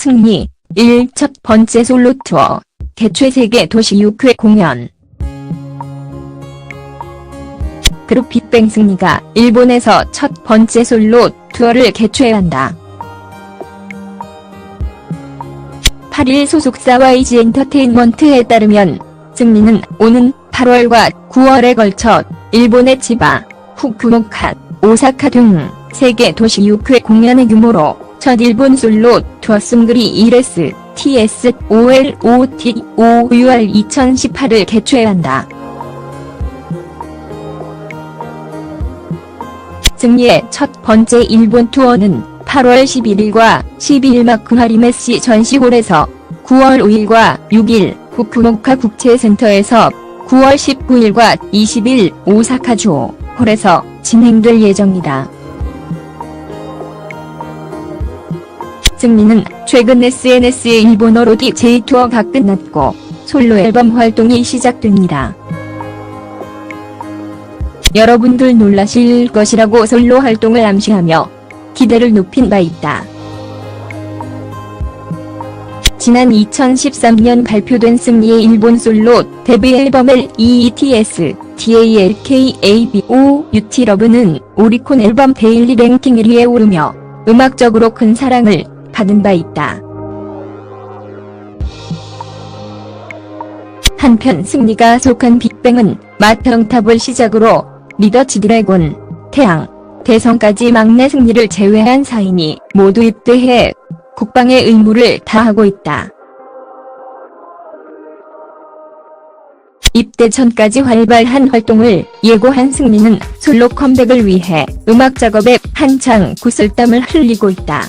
승리 1. 첫 번째 솔로 투어 개최 세계 도시 6회 공연 그룹 빅뱅 승리가 일본에서 첫 번째 솔로 투어를 개최한다. 8일 소속사 YG 엔터테인먼트에 따르면 승리는 오는 8월과 9월에 걸쳐 일본의 치바, 후쿠오카, 오사카 등 세계 도시 6회 공연의 규모로 첫 일본 솔로 투어 싱글이 1S, TS, OL, OT, OUR 2018을 개최한다. 승리의 첫 번째 일본 투어는 8월 11일과 12일 마쿠하리 메시 전시홀에서 9월 5일과 6일 후쿠오카 국제센터에서 9월 19일과 20일 오사카 주 홀에서 진행될 예정이다. 승리는 최근 SNS의 일본어로 DJ 투어가 끝났고 솔로 앨범 활동이 시작됩니다. 여러분들 놀라실 것이라고 솔로 활동을 암시하며 기대를 높인 바 있다. 지난 2013년 발표된 승리의 일본 솔로 데뷔 앨범 EETS, DALKABO, UT 러브는 오리콘 앨범 데일리 랭킹 1위에 오르며 음악적으로 큰 사랑을 받은 바 있다. 한편 승리가 속한 빅뱅은 마텅탑을 시작으로 리더치 드래곤, 태양, 대성까지 막내 승리를 제외한 4인이 모두 입대해 국방의 의무를 다하고 있다. 입대 전까지 활발한 활동을 예고한 승리는 솔로 컴백을 위해 음악 작업에 한창 구슬땀을 흘리고 있다.